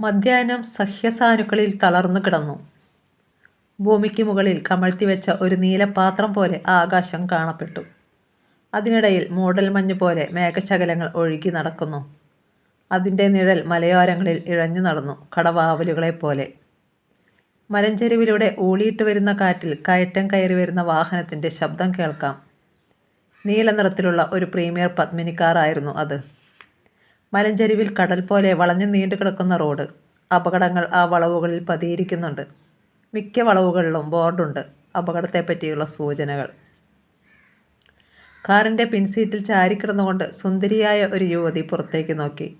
മധ്യാഹ്നം സഹ്യസാനുക്കളിൽ തളർന്നു കിടന്നു. ഭൂമിക്ക് മുകളിൽ കമഴ്ത്തിവെച്ച ഒരു നീലപാത്രം പോലെ ആകാശം കാണപ്പെട്ടു. അതിനിടയിൽ മൂടൽമഞ്ഞ് പോലെ മേഘശകലങ്ങൾ ഒഴുകി നടക്കുന്നു. അതിന്റെ നിഴൽ മലയോരങ്ങളിൽ ഇഴഞ്ഞു നടന്നു കടവാവലുകളെപ്പോലെ. മലഞ്ചെരുവിലൂടെ ഊളിയിട്ട് വരുന്ന കാറ്റിൽ കയറ്റം കയറി വരുന്ന വാഹനത്തിന്റെ ശബ്ദം കേൾക്കാം. നീല നിറത്തിലുള്ള ഒരു പ്രീമിയർ പത്മിനിക്കാറായിരുന്നു അത്. മലഞ്ചരിവിൽ കടൽ പോലെ വളഞ്ഞു നീണ്ടു കിടക്കുന്ന റോഡ്. അപകടങ്ങൾ ആ വളവുകളിൽ പതിയിരിക്കുന്നുണ്ട്. മിക്ക വളവുകളിലും ബോർഡുണ്ട് അപകടത്തെപ്പറ്റിയുള്ള സൂചനകൾ. കാറിന്റെ പിൻസീറ്റിൽ ചാരിക്കിടന്നുകൊണ്ട് സുന്ദരിയായ ഒരു യുവതി പുറത്തേക്ക് നോക്കി.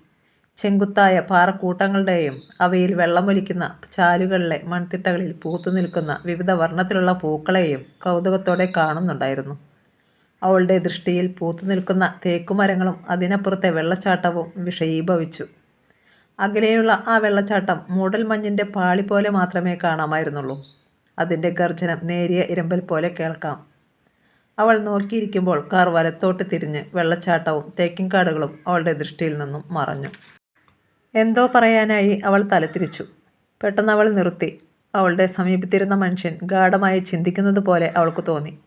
ചെങ്കുത്തായ പാറക്കൂട്ടങ്ങളുടെയും അവയിൽ വെള്ളമൊലിക്കുന്ന ചാലുകളിലെ മൺതിട്ടകളിൽ പൂത്തു നിൽക്കുന്ന വിവിധ വർണത്തിലുള്ള പൂക്കളെയും കൗതുകത്തോടെ കാണുന്നുണ്ടായിരുന്നു. അവളുടെ ദൃഷ്ടിയിൽ പൂത്തു നിൽക്കുന്ന തേക്കുമരങ്ങളും അതിനപ്പുറത്തെ വെള്ളച്ചാട്ടവും വിഷയീഭവിച്ചു. അകലെയുള്ള ആ വെള്ളച്ചാട്ടം മൂടൽ മഞ്ഞിന്റെ പാളി പോലെ മാത്രമേ കാണാമായിരുന്നുള്ളൂ. അതിന്റെ ഗർജനം നേരിയ ഇരമ്പൽ പോലെ കേൾക്കാം. അവൾ നോക്കിയിരിക്കുമ്പോൾ കാർ വലത്തോട്ട് തിരിഞ്ഞ് വെള്ളച്ചാട്ടവും തേക്കിൻകാടുകളും അവളുടെ ദൃഷ്ടിയിൽ നിന്നും മറഞ്ഞു. എന്തോ പറയാനായി അവൾ തലതിരിച്ചു. പെട്ടെന്ന് അവൾ നിർത്തി. അവളുടെ സമീപത്തിരുന്ന മനുഷ്യൻ ഗാഠമായി ചിന്തിക്കുന്നത് പോലെ അവൾക്ക് തോന്നി.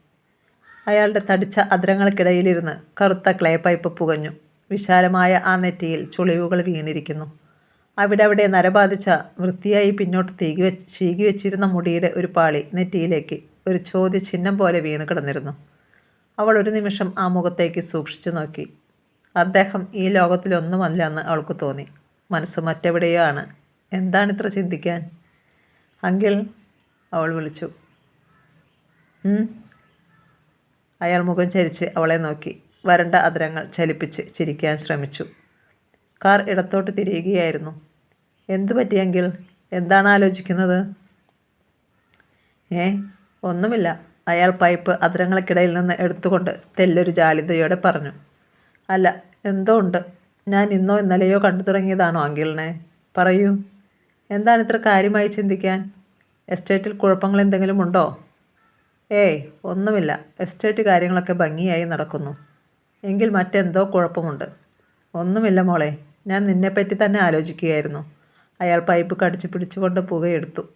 അയാളുടെ തടിച്ച അദ്രങ്ങൾക്കിടയിലിരുന്ന് കറുത്ത ക്ലേ പൈപ്പ് പുകഞ്ഞു. വിശാലമായ ആ നെറ്റിയിൽ ചുളിവുകൾ വീണിരിക്കുന്നു. അവിടവിടെ നരബാധിച്ച വൃത്തിയായി പിന്നോട്ട് തീകി വെച്ച് ചീകി വെച്ചിരുന്ന മുടിയുടെ ഒരു പാളി നെറ്റിയിലേക്ക് ഒരു ചോദ്യചിഹ്നം പോലെ വീണ് കിടന്നിരുന്നു അവൾ ഒരു നിമിഷം ആ മുഖത്തേക്ക് സൂക്ഷിച്ചു നോക്കി. അദ്ദേഹം ഈ ലോകത്തിലൊന്നുമല്ല എന്ന് അവൾക്ക് തോന്നി. മനസ്സ് മറ്റെവിടെയോ ആണ്. എന്താണിത്ര ചിന്തിക്കാൻ? അങ്കിൾ അവൾ വിളിച്ചു. അയാൾ മുഖം ചരിച്ച് അവളെ നോക്കി. വരണ്ട അതിരങ്ങൾ ചലിപ്പിച്ച് ചിരിക്കാൻ ശ്രമിച്ചു. കാർ ഇടത്തോട്ട് തിരിയുകയായിരുന്നു. എന്തു പറ്റിയെങ്കിൽ എന്താണ് ആലോചിക്കുന്നത്? ഏ ഒന്നുമില്ല അയാൾ പൈപ്പ് അതിരങ്ങൾക്കിടയിൽ നിന്ന് എടുത്തുകൊണ്ട് തെല്ലൊരു ജാളിതയോടെ പറഞ്ഞു. അല്ല എന്തോ ഉണ്ട്. ഞാൻ ഇന്നോ ഇന്നലെയോ കണ്ടു തുടങ്ങിയതാണോ അങ്കിളിനെ? പറയൂ. എന്താണ് ഇത്ര കാര്യമായി ചിന്തിക്കാൻ? എസ്റ്റേറ്റിൽ കുഴപ്പങ്ങൾ എന്തെങ്കിലും ഉണ്ടോ? ഏയ് ഒന്നുമില്ല. എസ്റ്റേറ്റ് കാര്യങ്ങളൊക്കെ ഭംഗിയായി നടക്കുന്നു. എങ്കിൽ മറ്റെന്തോ കുഴപ്പമുണ്ട്. ഒന്നുമില്ല മോളെ. ഞാൻ നിന്നെപ്പറ്റി തന്നെ ആലോചിക്കുകയായിരുന്നു. അയാൾ പൈപ്പ് കടിച്ചു പിടിച്ചുകൊണ്ട് പുകയെടുത്തു.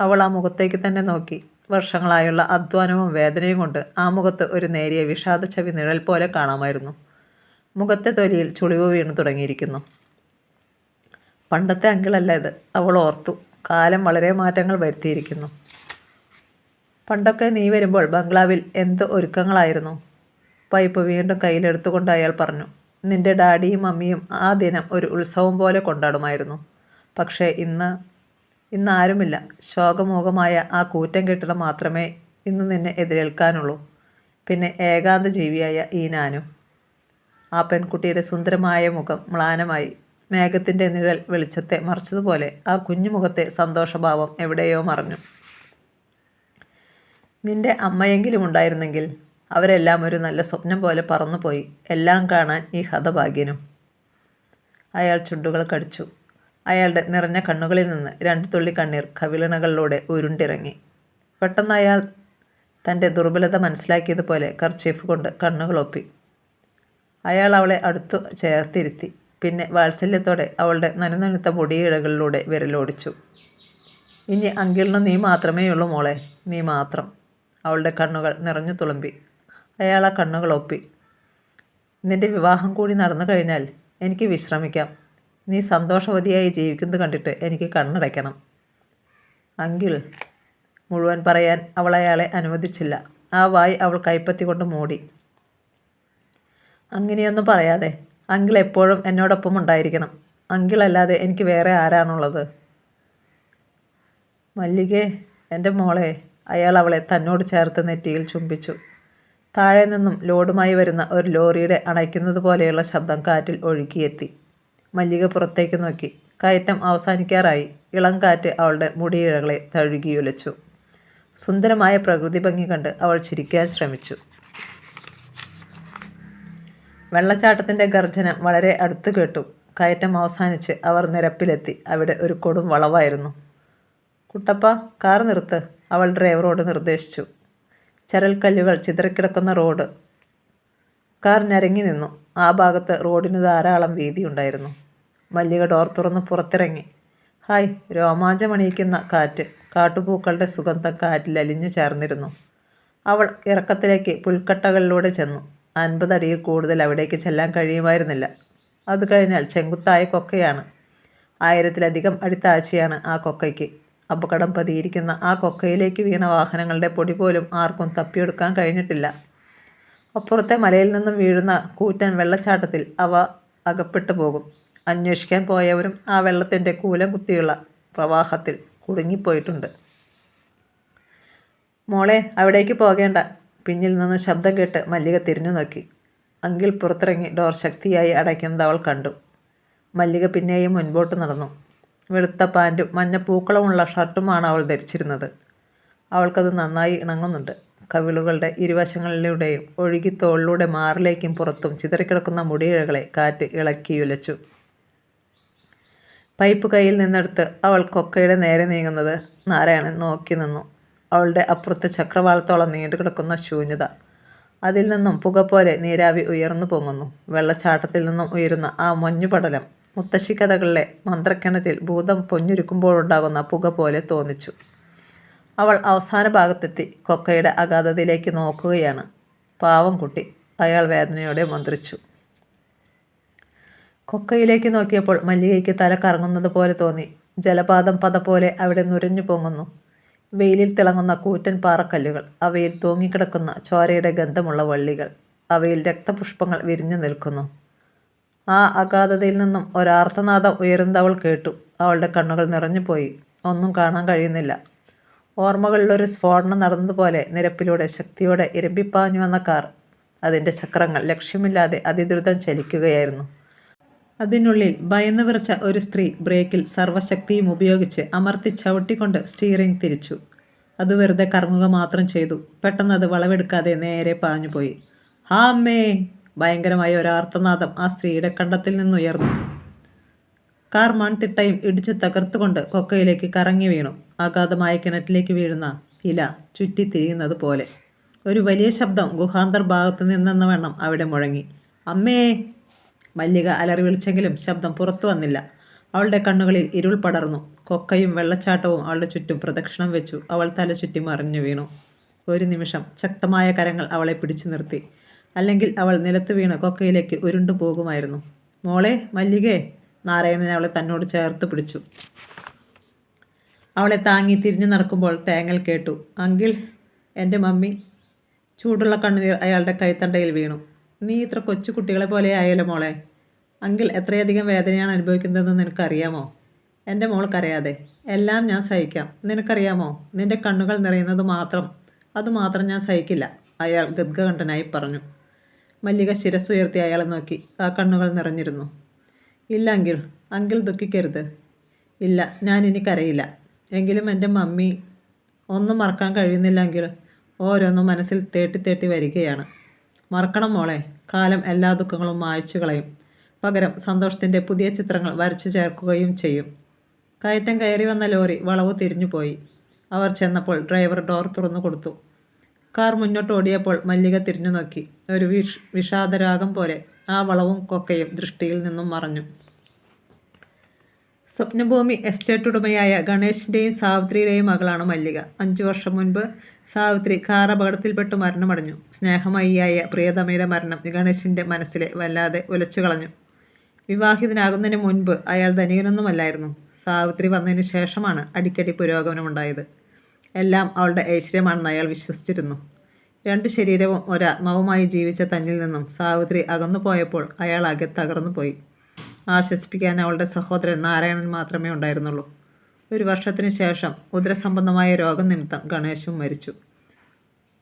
അവൾ ആ മുഖത്തേക്ക് തന്നെ നോക്കി. വർഷങ്ങളായുള്ള അധ്വാനവും വേദനയും കൊണ്ട് ആ മുഖത്ത് ഒരു നേരിയ വിഷാദ ചവി നിഴൽ പോലെ കാണാമായിരുന്നു. മുഖത്തെ തൊലിയിൽ ചുളിവ് വീണു തുടങ്ങിയിരിക്കുന്നു. പണ്ടത്തെ അങ്കിളല്ല ഇത്. അവൾ ഓർത്തു. കാലം വളരെ മാറ്റങ്ങൾ വരുത്തിയിരിക്കുന്നു. പണ്ടൊക്കെ നീ വരുമ്പോൾ ബംഗ്ലാവിൽ എന്ത് ഒരുക്കങ്ങളായിരുന്നു. പൈപ്പ് വീണ്ടും കയ്യിലെടുത്തുകൊണ്ട് അയാൾ പറഞ്ഞു. നിന്റെ ഡാഡിയും മമ്മിയും ആ ദിനം ഒരു ഉത്സവം പോലെ കൊണ്ടാടുമായിരുന്നു. പക്ഷേ ഇന്ന് ഇന്ന് ആരുമില്ല. ശോകമൂകമായ ആ കൂറ്റൻ കെട്ടിടം മാത്രമേ ഇന്ന് നിന്നെ എതിരേൽക്കാനുള്ളൂ. പിന്നെ ഏകാന്ത ജീവിയായ ഈ നാനും ആ പെൺകുട്ടിയുടെ സുന്ദരമായ മുഖം മ്ലാനമായി. മേഘത്തിന്റെ നിഴൽ വെളിച്ചത്തെ മറച്ചതുപോലെ ആ കുഞ്ഞുമുഖത്തെ സന്തോഷഭാവം എവിടെയോ മറഞ്ഞു. നിന്റെ അമ്മയെങ്കിലും ഉണ്ടായിരുന്നെങ്കിൽ. അവരെല്ലാം ഒരു നല്ല സ്വപ്നം പോലെ പറന്നുപോയി. എല്ലാം കാണാൻ ഈ ഹതഭാഗ്യനും. അയാൾ ചുണ്ടുകൾ കടിച്ചു. അയാളുടെ നിറഞ്ഞ കണ്ണുകളിൽ നിന്ന് രണ്ട് തുള്ളി കണ്ണീർ കവിളിണകളിലൂടെ ഉരുണ്ടിറങ്ങി. പെട്ടെന്ന് അയാൾ തന്റെ ദുർബലത മനസ്സിലാക്കിയതുപോലെ കർച്ചീഫ് കൊണ്ട് കണ്ണുകളൊപ്പി. അയാൾ അവളെ അടുത്തു ചേർത്തിരുത്തി. പിന്നെ വാത്സല്യത്തോടെ അവളുടെ നനുനനുത്ത മുടിയിഴകളിലൂടെ വിരലോടിച്ചു. ഇനി അങ്കിളിന് നീ മാത്രമേയുള്ളൂ മോളെ. നീ മാത്രം. അവളുടെ കണ്ണുകൾ നിറഞ്ഞു തുളുമ്പി. അയാൾ ആ കണ്ണുകൾ ഒപ്പി നിന്റെ വിവാഹം കൂടി നടന്നു കഴിഞ്ഞാൽ എനിക്ക് വിശ്രമിക്കാം. നീ സന്തോഷവതിയായി ജീവിക്കുന്നത് കണ്ടിട്ട് എനിക്ക് കണ്ണടയ്ക്കണം. അങ്കിൾ മുഴുവൻ പറയാൻ അവൾ അയാളെ അനുവദിച്ചില്ല. ആ വായ് അവൾ കൈപ്പത്തി കൊണ്ട് മൂടി. അങ്ങനെയൊന്നും പറയാതെ. അങ്കിൾ എപ്പോഴും എന്നോടൊപ്പം ഉണ്ടായിരിക്കണം അങ്കിളല്ലാതെ എനിക്ക് വേറെ ആരാണുള്ളത്? മല്ലികേ എന്റെ മോളെ. അയാൾ അവളെ തന്നോട് ചേർത്ത് നെറ്റിയിൽ ചുംബിച്ചു. താഴെ നിന്നും ലോഡുമായി വരുന്ന ഒരു ലോറിയുടെ അണയ്ക്കുന്നത് പോലെയുള്ള ശബ്ദം കാറ്റിൽ ഒഴുകിയെത്തി. മല്ലിക പുറത്തേക്ക് നോക്കി. കയറ്റം അവസാനിക്കാറായി. ഇളം കാറ്റ് അവളുടെ മുടിയിഴകളെ തഴുകിയുലച്ചു. സുന്ദരമായ പ്രകൃതി ഭംഗി കണ്ട് അവൾ ചിരിക്കാൻ ശ്രമിച്ചു. വെള്ളച്ചാട്ടത്തിന്റെ ഗർജനം വളരെ അടുത്തു കേട്ടു. കയറ്റം അവസാനിച്ച് അവർ നിരപ്പിലെത്തി. അവിടെ ഒരു കൊടും വളവായിരുന്നു. കുട്ടപ്പ കാർ നിർത്ത് അവൾ ഡ്രൈവറോട് നിർദ്ദേശിച്ചു. ചരൽക്കല്ലുകൾ ചിതറിക്കിടക്കുന്ന റോഡ്. കാർ ഞരങ്ങി നിന്നു. ആ ഭാഗത്ത് റോഡിന് ധാരാളം വീതിയുണ്ടായിരുന്നു. മല്ലിക ഡോർ തുറന്ന് പുറത്തിറങ്ങി. ഹായ് രോമാഞ്ചമണിയിക്കുന്ന കാറ്റ് കാട്ടുപൂക്കളുടെ സുഗന്ധം കാറ്റിൽ അലിഞ്ഞു ചേർന്നിരുന്നു അവൾ ഇറക്കത്തിലേക്ക് പുൽക്കട്ടകളിലൂടെ ചെന്നു അൻപതടിയിൽ കൂടുതൽ അവിടേക്ക് ചെല്ലാൻ കഴിയുമായിരുന്നില്ല അത് കഴിഞ്ഞാൽ ചെങ്കുത്തായ കൊക്കയാണ് ആയിരത്തിലധികം അടിത്താഴ്ചയാണ് ആ കൊക്കയ്ക്ക് അപകടം പതിയിരിക്കുന്ന ആ കൊക്കയിലേക്ക് വീണ വാഹനങ്ങളുടെ പൊടി പോലും ആർക്കും തപ്പിയെടുക്കാൻ കഴിഞ്ഞിട്ടില്ല. അപ്പുറത്തെ മലയിൽ നിന്നും വീഴുന്ന കൂറ്റൻ വെള്ളച്ചാട്ടത്തിൽ അവ അകപ്പെട്ടു പോകും. അന്വേഷിക്കാൻ പോയവരും ആ വെള്ളത്തിന്റെ കൂലം കുത്തിയുള്ള പ്രവാഹത്തിൽ കുടുങ്ങിപ്പോയിട്ടുണ്ട്. മോളെ അവിടേക്ക് പോകേണ്ട പിന്നിൽ നിന്ന് ശബ്ദം കേട്ട് മല്ലിക തിരിഞ്ഞു നോക്കി. അങ്കിൽ പുറത്തിറങ്ങി ഡോർ ശക്തിയായി അടയ്ക്കുന്നത് അവൾ കണ്ടു. മല്ലിക പിന്നെയും മുൻപോട്ട് നടന്നു. വെളുത്ത പാന്റും മഞ്ഞ പൂക്കളമുള്ള ഷർട്ടുമാണ് അവൾ ധരിച്ചിരുന്നത്. അവൾക്കത് നന്നായി ഇണങ്ങുന്നുണ്ട്. കവിളുകളുടെ ഇരുവശങ്ങളിലൂടെയും ഒഴുകി തോളിലൂടെ മാറിലേക്കും പുറത്തും ചിതറിക്കിടക്കുന്ന മുടിയിഴകളെ കാറ്റ് ഇളക്കി ഉലച്ചു. പൈപ്പ് കയ്യിൽ നിന്നെടുത്ത് അവൾ കൊക്കയുടെ നേരെ നീങ്ങുന്നത് നാരായണൻ നോക്കി നിന്നു. അവളുടെ അപ്പുറത്തെ ചക്രവാളത്തോളം നീണ്ടു കിടക്കുന്ന ശൂന്യത. അതിൽ നിന്നും പുക പോലെ നീരാവി ഉയർന്നു പൊങ്ങുന്നു. വെള്ളച്ചാട്ടത്തിൽ നിന്നും ഉയരുന്ന ആ മഞ്ഞുപടലം മുത്തശ്ശിക്കഥകളിലെ മന്ത്രക്കിണറ്റിൽ ഭൂതം പൊഞ്ഞുരുക്കുമ്പോഴുണ്ടാകുന്ന പുക പോലെ തോന്നിച്ചു. അവൾ അവസാന ഭാഗത്തെത്തി കൊക്കയുടെ അഗാധതയിലേക്ക് നോക്കുകയാണ്. പാവം കുട്ടി അയാൾ വേദനയോടെ മന്ത്രിച്ചു. കൊക്കയിലേക്ക് നോക്കിയപ്പോൾ മല്ലികയ്ക്ക് തല കറങ്ങുന്നത് പോലെ തോന്നി. ജലപാതം പത പോലെ അവിടെ നുരഞ്ഞു പൊങ്ങുന്നു. വെയിലിൽ തിളങ്ങുന്ന കൂറ്റൻ പാറക്കല്ലുകൾ അവയിൽ തൂങ്ങിക്കിടക്കുന്ന ചോരയുടെ ഗന്ധമുള്ള വള്ളികൾ അവയിൽ രക്തപുഷ്പങ്ങൾ വിരിഞ്ഞു നിൽക്കുന്നു. ആ അഗാധതയിൽ നിന്നും ഒരാർത്തനാദം ഉയരുന്നവൾ കേട്ടു. അവളുടെ കണ്ണുകൾ നിറഞ്ഞുപോയി ഒന്നും കാണാൻ കഴിയുന്നില്ല. ഓർമ്മകളിലൊരു സ്ഫോടനം നടന്നതുപോലെ നിരപ്പിലൂടെ ശക്തിയോടെ ഇരമ്പിപ്പാഞ്ഞു വന്ന കാർ. അതിന്റെ ചക്രങ്ങൾ ലക്ഷ്യമില്ലാതെ അതിദ്രുതം ചലിക്കുകയായിരുന്നു. അതിനുള്ളിൽ ഭയന്നു വിറച്ച ഒരു സ്ത്രീ ബ്രേക്കിൽ സർവശക്തിയും ഉപയോഗിച്ച് അമർത്തി ചവിട്ടിക്കൊണ്ട് സ്റ്റിയറിംഗ് തിരിച്ചു. അത് വെറുതെ കറങ്ങുക മാത്രം ചെയ്തു. പെട്ടെന്ന് അത് വളവെടുക്കാതെ നേരെ പാഞ്ഞുപോയി. ഹാ ഭയങ്കരമായ ഒരാർത്തനാദം ആ സ്ത്രീയുടെ കണ്ടത്തിൽ നിന്നുയർന്നു. കാർ മൺതിട്ടയും ഇടിച്ച് തകർത്തുകൊണ്ട് കൊക്കയിലേക്ക് കറങ്ങി വീണു. അഗാധമായ കിണറ്റിലേക്ക് വീഴുന്ന ഇല ചുറ്റിത്തിരിയുന്നത് പോലെ. ഒരു വലിയ ശബ്ദം ഗുഹാന്തർ ഭാഗത്ത് നിന്നെന്ന വണ്ണം അവിടെ മുഴങ്ങി. അമ്മേ! മല്ലിക അലറി വിളിച്ചെങ്കിലും ശബ്ദം പുറത്തു വന്നില്ല. അവളുടെ കണ്ണുകളിൽ ഇരുൾ പടർന്നു. കൊക്കയും വെള്ളച്ചാട്ടവും അവളുടെ ചുറ്റും പ്രദക്ഷിണം വെച്ചു. അവൾ തല ചുറ്റി മറിഞ്ഞു വീണു. ഒരു നിമിഷം ശക്തമായ കരങ്ങൾ അവളെ പിടിച്ചു നിർത്തി. അല്ലെങ്കിൽ അവൾ നിലത്ത് വീണ് കൊക്കയിലേക്ക് ഉരുണ്ടു പോകുമായിരുന്നു. മോളെ മല്ലികേ നാരായണൻ അവളെ തന്നോട് ചേർത്ത് പിടിച്ചു. അവളെ താങ്ങി തിരിഞ്ഞു നടക്കുമ്പോൾ തേങ്ങൽ കേട്ടു. അങ്കിൾ എന്റെ മമ്മി ചൂടുള്ള കണ്ണുനീർ അയാളുടെ കൈത്തണ്ടയിൽ വീണു. നീ ഇത്ര കൊച്ചു കുട്ടികളെ പോലെ ആയാലോ മോളെ. അങ്കിൾ എത്രയധികം വേദനയാണ് അനുഭവിക്കുന്നതെന്ന് നിനക്കറിയാമോ? എന്റെ മോൾക്കറിയാതെ. എല്ലാം ഞാൻ സഹിക്കാം. നിനക്കറിയാമോ? നിന്റെ കണ്ണുകൾ നിറയുന്നത് മാത്രം അതുമാത്രം ഞാൻ സഹിക്കില്ല അയാൾ ഗദ്ഗകണ്ഠനായി പറഞ്ഞു. മല്ലിക ശിരസ്സുയർത്തി അയാളെ നോക്കി ആ കണ്ണുകൾ നിറഞ്ഞിരുന്നു. ഇല്ല അങ്കിൾ അങ്കിൾ ദുഃഖിക്കരുത്. ഇല്ല ഞാൻ ഇനി കരയില്ല. എങ്കിലും എന്റെ മമ്മി ഒന്നും മറക്കാൻ കഴിയുന്നില്ലെങ്കിൽ ഓരോന്നും മനസ്സിൽ തേട്ടി തേട്ടി വരികയാണ്. മറക്കണം മോളെ. കാലം എല്ലാ ദുഃഖങ്ങളും മായ്ച്ചു കളയും. പകരം സന്തോഷത്തിന്റെ പുതിയ ചിത്രങ്ങൾ വരച്ചു ചേർക്കുകയും ചെയ്യും. കയറ്റം കയറി വന്ന ലോറി വളവ് തിരിഞ്ഞുപോയി. അവർ ചെന്നപ്പോൾ ഡ്രൈവർ ഡോർ തുറന്നു കൊടുത്തു. കാർ മുന്നോട്ട് ഓടിയപ്പോൾ മല്ലിക തിരിഞ്ഞു നോക്കി. ഒരു വിഷ് വിഷാദരാഗം പോലെ ആ വളവും കൊക്കയും ദൃഷ്ടിയിൽ നിന്നും മറഞ്ഞു. സ്വപ്നഭൂമി എസ്റ്റേറ്റ് ഉടമയായ ഗണേശിന്റെയും സാവിത്രിയുടെയും മകളാണ് മല്ലിക. അഞ്ചു വർഷം മുൻപ് സാവിത്രി കാർ അപകടത്തിൽപ്പെട്ട് മരണമടഞ്ഞു. സ്നേഹമയിയായ പ്രിയതമയുടെ മരണം ഗണേശിന്റെ മനസ്സിലെ വല്ലാതെ ഉലച്ചു കളഞ്ഞു. വിവാഹിതനാകുന്നതിന് മുൻപ് അയാൾ ധനികനൊന്നുമല്ലായിരുന്നു. സാവിത്രി വന്നതിന് ശേഷമാണ് അടിക്കടി പുരോഗമനമുണ്ടായത്. എല്ലാം അവളുടെ ഐശ്വര്യമാണെന്ന് അയാൾ വിശ്വസിച്ചിരുന്നു. രണ്ട് ശരീരവും ഒരാത്മാവുമായി ജീവിച്ച തന്നിൽ നിന്നും സാവിത്രി അകന്നു പോയപ്പോൾ അയാൾ ആകെ തകർന്നു പോയി. ആശ്വസിപ്പിക്കാൻ അവളുടെ സഹോദരൻ നാരായണൻ മാത്രമേ ഉണ്ടായിരുന്നുള്ളൂ. ഒരു വർഷത്തിന് ശേഷം ഉദരസംബന്ധമായ രോഗം നിമിത്തം ഗണേശും മരിച്ചു.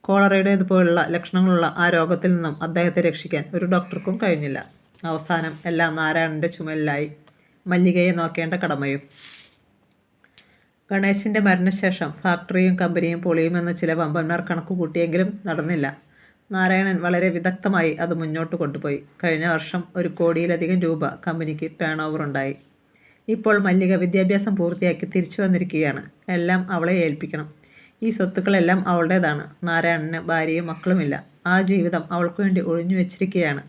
കോളറയുടെ ഇതുപോലുള്ള ലക്ഷണങ്ങളുള്ള ആ രോഗത്തിൽ നിന്നും അദ്ദേഹത്തെ രക്ഷിക്കാൻ ഒരു ഡോക്ടർക്കും കഴിഞ്ഞില്ല. അവസാനം എല്ലാം നാരായണന്റെ ചുമലിലായി. മല്ലികയെ നോക്കേണ്ട കടമയും ഗണേശിന്റെ മരണശേഷം ഫാക്ടറിയും കമ്പനിയും പൊളിയുമെന്ന് ചില വമ്പന്മാർ കണക്ക് കൂട്ടിയെങ്കിലും നടന്നില്ല. നാരായണൻ വളരെ വിദഗ്ധമായി അത് മുന്നോട്ട് കൊണ്ടുപോയി. കഴിഞ്ഞ വർഷം ഒരു കോടിയിലധികം രൂപ കമ്പനിക്ക് ടേൺ ഓവർ ഉണ്ടായി. ഇപ്പോൾ മല്ലിക വിദ്യാഭ്യാസം പൂർത്തിയാക്കി തിരിച്ചു വന്നിരിക്കുകയാണ്. എല്ലാം അവളെ ഏൽപ്പിക്കണം. ഈ സ്വത്തുക്കളെല്ലാം അവളുടേതാണ്. നാരായണന് ഭാര്യയും മക്കളുമില്ല. ആ ജീവിതം അവൾക്ക് വേണ്ടി ഒഴിഞ്ഞു വെച്ചിരിക്കുകയാണ്.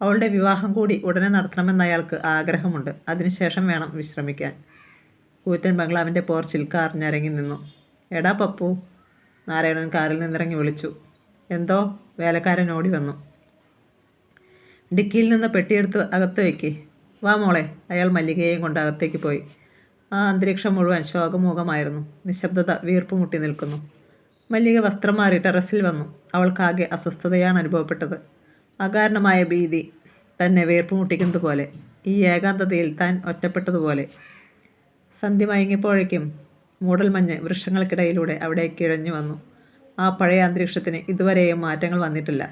അവളുടെ വിവാഹം കൂടി ഉടനെ നടത്തണമെന്ന് അയാൾക്ക് ആഗ്രഹമുണ്ട്. അതിനുശേഷം വേണം വിശ്രമിക്കാൻ. കൂറ്റൻ ബംഗ്ലാവിന്റെ പോർച്ചിൽ കാറിനിറങ്ങി നിന്നു. എടാ പപ്പു നാരായണൻ കാറിൽ നിന്നിറങ്ങി വിളിച്ചു. എന്തോ? വേലക്കാരൻ ഓടി വന്നു. ഡിക്കിയിൽ നിന്ന് പെട്ടിയെടുത്ത് അകത്ത് വയ്ക്ക് വാ മോളെ അയാൾ മല്ലികയെയും കൊണ്ട് അകത്തേക്ക് പോയി. ആ അന്തരീക്ഷം മുഴുവൻ ശോകമുഖമായിരുന്നു നിശബ്ദത വീർപ്പ് മുട്ടി നിൽക്കുന്നു. മല്ലിക വസ്ത്രം മാറി ടെറസിൽ വന്നു. അവൾക്കാകെ അസ്വസ്ഥതയാണ് അനുഭവപ്പെട്ടത്. അകാരണമായ ഭീതി തന്നെ വീർപ്പ് മുട്ടിക്കുന്നത് പോലെ ഈ ഏകാന്തതയിൽ താൻ ഒറ്റപ്പെട്ടതുപോലെ. സന്ധ്യ മയങ്ങിയപ്പോഴേക്കും മൂടൽമഞ്ഞ് വൃക്ഷങ്ങൾക്കിടയിലൂടെ അവിടെ കിഴഞ്ഞു വന്നു. ആ പഴയ അന്തരീക്ഷത്തിന് ഇതുവരെയും മാറ്റങ്ങൾ വന്നിട്ടില്ല.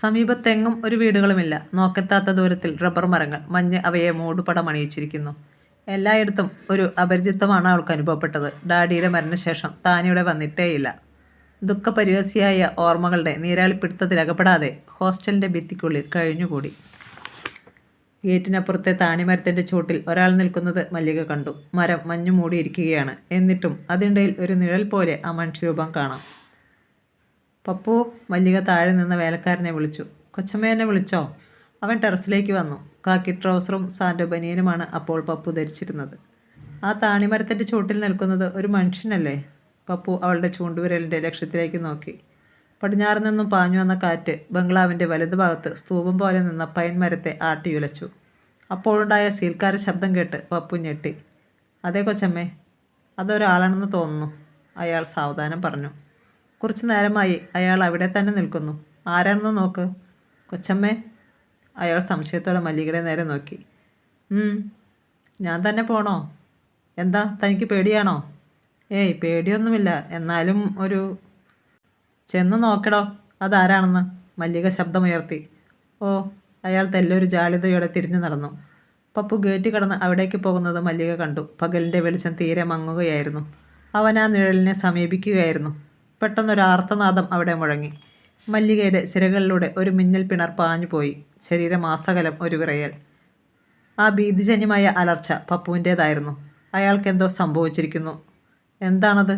സമീപത്തെങ്ങും ഒരു വീടുകളുമില്ല. നോക്കെത്താത്ത ദൂരത്തിൽ റബ്ബർ മരങ്ങൾ മഞ്ഞ് അവയെ മൂടുപടം അണിയിച്ചിരിക്കുന്നു എല്ലായിടത്തും ഒരു അപരിചിത്വമാണ് അവൾക്ക് അനുഭവപ്പെട്ടത്. ഡാഡിയുടെ മരണശേഷം താനിവിടെ വന്നിട്ടേയില്ല. ദുഃഖപരിവസിയായ ഓർമ്മകളുടെ നീരാളിപ്പിടുത്തത്തിലകപ്പെടാതെ ഹോസ്റ്റലിന്റെ ഭിത്തിക്കുള്ളിൽ കഴിഞ്ഞുകൂടി. ഗേറ്റിനപ്പുറത്തെ താണിമരത്തിന്റെ ചുവട്ടിൽ ഒരാൾ നിൽക്കുന്നത് മല്ലിക കണ്ടു. മരം മഞ്ഞു മൂടിയിരിക്കുകയാണ്. എന്നിട്ടും അതിനിടയിൽ ഒരു നിഴൽ പോലെ ആ മനുഷ്യരൂപം കാണാം. പപ്പു മല്ലിക താഴെ നിന്ന് വേലക്കാരനെ വിളിച്ചു. കൊച്ചമ്മേനെ വിളിച്ചോ? അവൻ ടെറസിലേക്ക് വന്നു. കാക്കി ട്രൗസറും സാൻഡോ ബനിയനുമാണ് അപ്പോൾ പപ്പു ധരിച്ചിരുന്നത്. ആ താണിമരത്തിന്റെ ചുവട്ടിൽ നിൽക്കുന്നത് ഒരു മനുഷ്യനല്ലേ? പപ്പു അവളുടെ ചൂണ്ടുവിരലിന്റെ ലക്ഷ്യത്തിലേക്ക് നോക്കി. പടിഞ്ഞാറ് നിന്നും പാഞ്ഞു വന്ന കാറ്റ് ബംഗ്ലാവിന്റെ വലതുഭാഗത്ത് സ്തൂപം പോലെ നിന്ന പൈൻ മരത്തെ ആട്ടിയുലച്ചു. അപ്പോഴുണ്ടായ സീൽക്കാര ശബ്ദം കേട്ട് പപ്പു ഞെട്ടി. അതേ കൊച്ചമ്മേ അതൊരാളാണെന്ന് തോന്നുന്നു അയാൾ സാവധാനം പറഞ്ഞു. കുറച്ചു നേരമായി അയാൾ അവിടെ തന്നെ നിൽക്കുന്നു. ആരാണെന്ന് നോക്ക്. കൊച്ചമ്മേ അയാൾ സംശയത്തോടെ മല്ലികയുടെ നേരെ നോക്കി. ഞാൻ തന്നെ പോണോ? എന്താ തനിക്ക് പേടിയാണോ? ഏയ് പേടിയൊന്നുമില്ല. എന്നാലും ഒരു ചെന്ന് നോക്കടോ. അതാരാണെന്ന്? മല്ലിക ശബ്ദമുയർത്തി. ഓ അയാൾ തെല്ലൊരു ജാളിതയോടെ തിരിഞ്ഞു നടന്നു. പപ്പു ഗേറ്റ് കടന്ന് അവിടേക്ക് പോകുന്നത് മല്ലിക കണ്ടു. പകലിന്റെ വെളിച്ചം തീരെ മങ്ങുകയായിരുന്നു. അവൻ ആ നിഴലിനെ സമീപിക്കുകയായിരുന്നു. പെട്ടെന്നൊരു ആർത്തനാദം അവിടെ മുഴങ്ങി. മല്ലികയുടെ സിരകളിലൂടെ ഒരു മിന്നൽ പിണർ പാഞ്ഞു പോയി. ശരീരമാസകലം ഒരു വിറയൽ. ആ ഭീതിജന്യമായ അലർച്ച പപ്പുവിന്റേതായിരുന്നു അയാൾക്കെന്തോ സംഭവിച്ചിരിക്കുന്നു. എന്താണത്?